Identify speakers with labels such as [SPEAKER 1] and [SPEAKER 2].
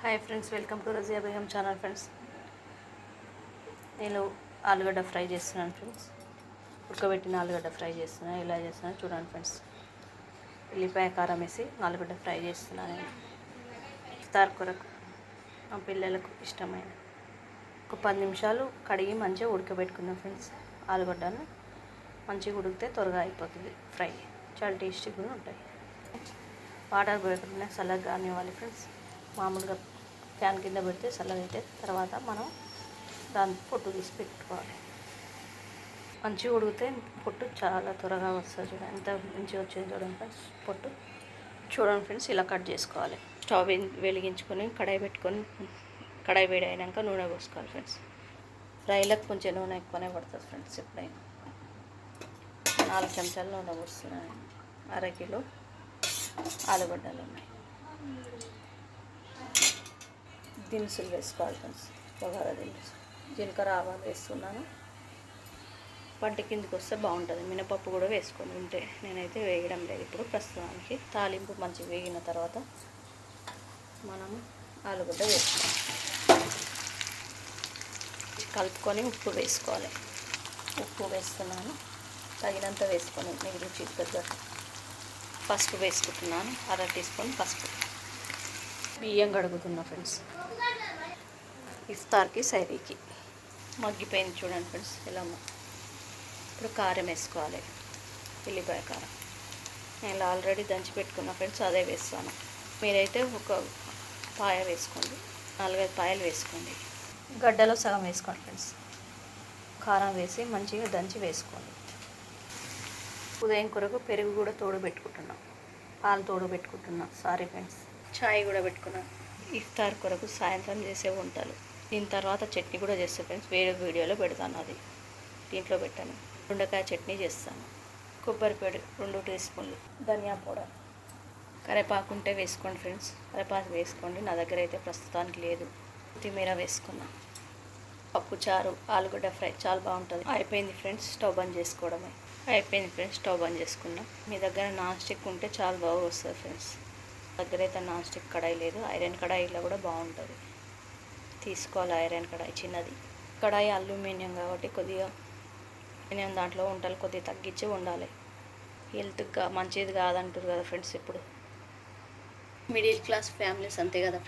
[SPEAKER 1] Hi friends welcome to Razia Begum channel friends నేను ఆలుగడ్డ fry చేస్తున్నాను ఫ్రెండ్స్ ఉడకబెట్టిన ఆలుగడ్డ ఫ్రై చేస్తున్నాను ఎలా చేస్తున్నాను చూడండి ఫ్రెండ్స్ ఉల్లిపాయ కారం వేసి ఆలుగడ్డ ఫ్రై చేస్తున్నాను నేను. ఇఫ్తార్ కొరకు మా పిల్లలకు ఇష్టమైన. ఒక పది నిమిషాలు కడిగి మంచిగా ఉడకబెట్టుకున్నాం ఫ్రెండ్స్ ఆలుగడ్డను మంచిగా ఉడికితే త్వరగా అయిపోతుంది ఫ్రై. చాలా టేస్టీ కూడా ఉంటాయి. వాటర్ పోయకుండా చల్లగా కానివ్వాలి ఫ్రెండ్స్ మామూలుగా ఫ్యాన్ కింద పెడితే చల్లగైతే తర్వాత మనం దాని పొట్టు తీసి పెట్టుకోవాలి. మంచిగా ఉడికితే పొట్టు చాలా త్వరగా వస్తుంది చూడండి. ఎంత మంచిగా వచ్చింది చూడండి ఫ్రెండ్స్. పొట్టు చూడండి ఫ్రెండ్స్ ఇలా కట్ చేసుకోవాలి. స్టవ్ వెలిగించుకొని కడాయి పెట్టుకొని కడాయి వేడి అయినాక నూనె పోసుకోవాలి ఫ్రెండ్స్. ఫ్రైలకు కొంచెం నూనె ఎక్కువనే పడుతుంది ఫ్రెండ్స్ ఎప్పుడైనా. నాలుగు చెంచాలు నూనె పోస్తున్నాను. అర కిలో ఆలుగడ్డలు ఉన్నాయి. దినుసులు వేసుకోవాలి ఫ్రెండ్స్ బగారా దినుసు జీలకర్ర ఆవాలు వేస్తున్నాను. పంట కిందికి వస్తే బాగుంటుంది. మినపప్పు కూడా వేసుకొని ఉంటే నేనైతే వేయడం లేదు. ఇప్పుడు ప్రస్తుతానికి తాలింపు మంచిగా వేగిన తర్వాత మనం ఆలుగడ్డ వేసుకోవాలి కలుపుకొని ఉప్పు వేసుకోవాలి. ఉప్పు వేస్తున్నాను. తగినంత వేసుకొని మీకు రుచికి తగ్గట్టు పసుపు వేసుకుంటున్నాను. అర టీ స్పూన్ పసుపు. బియ్యం కడుగుతున్నా ఫ్రెండ్స్. ఇఫ్తార్కి సైరీకి. మగ్గిపోయింది చూడండి ఫ్రెండ్స్ ఇలా ఇప్పుడు కారం వేసుకోవాలి ఉల్లిపాయ కారం నేను ఆల్రెడీ దంచి పెట్టుకున్న ఫ్రెండ్స్ అదే వేస్తాను. మీరైతే ఒక పాయ వేసుకోండి నాలుగైదు పాయలు వేసుకోండి. గడ్డలో సగం వేసుకోండి ఫ్రెండ్స్. కారం వేసి మంచిగా దంచి వేసుకోండి. ఉదయం కొరకు పెరుగు కూడా తోడు పెట్టుకుంటున్నాం పాలు తోడు పెట్టుకుంటున్నాం సారీ ఫ్రెండ్స్. చాయ్ కూడా పెట్టుకున్నాం. ఇఫ్తార్ కొరకు సాయంత్రం చేసే వంటలు. దీని తర్వాత చట్నీ కూడా చేస్తాను ఫ్రెండ్స్ వేరే వీడియోలో పెడతాను అది. దీంట్లో పెట్టాను. దొండకాయ చట్నీ చేస్తాను. కొబ్బరి పొడి రెండు టీ స్పూన్లు. ధనియా పౌడర్. కరివేపాకు ఉంటే వేసుకోండి ఫ్రెండ్స్ కరేపాకు వేసుకోండి. నా దగ్గర అయితే ప్రస్తుతానికి లేదు. కొత్తిమీర వేసుకున్నాను పప్పు చారు ఆలుగడ్డ ఫ్రై చాలా బాగుంటుంది. అయిపోయింది ఫ్రెండ్స్ స్టవ్ బంద్ చేసుకోవడమే. అయిపోయింది ఫ్రెండ్స్ స్టవ్ బంద్ చేసుకున్నాం. మీ దగ్గర నాన్ స్టిక్ ఉంటే చాలా బాగా వస్తుంది ఫ్రెండ్స్ దగ్గర అయితే నాన్ స్టిక్ కడాయి లేదు. ఐరన్ కడాయిలో కూడా బాగుంటుంది. తీసుకోవాలి ఐరన్ కడాయి చిన్నది. కడాయి అల్యూమినియం కాబట్టి కొద్దిగా నేను దాంట్లో వంటలు కొద్దిగా తగ్గించి ఉండాలి. హెల్త్గా మంచిది కాదంటారు కదా ఫ్రెండ్స్ ఇప్పుడు. మిడిల్ క్లాస్ ఫ్యామిలీస్ అంతే కదా ఫ్రెండ్స్.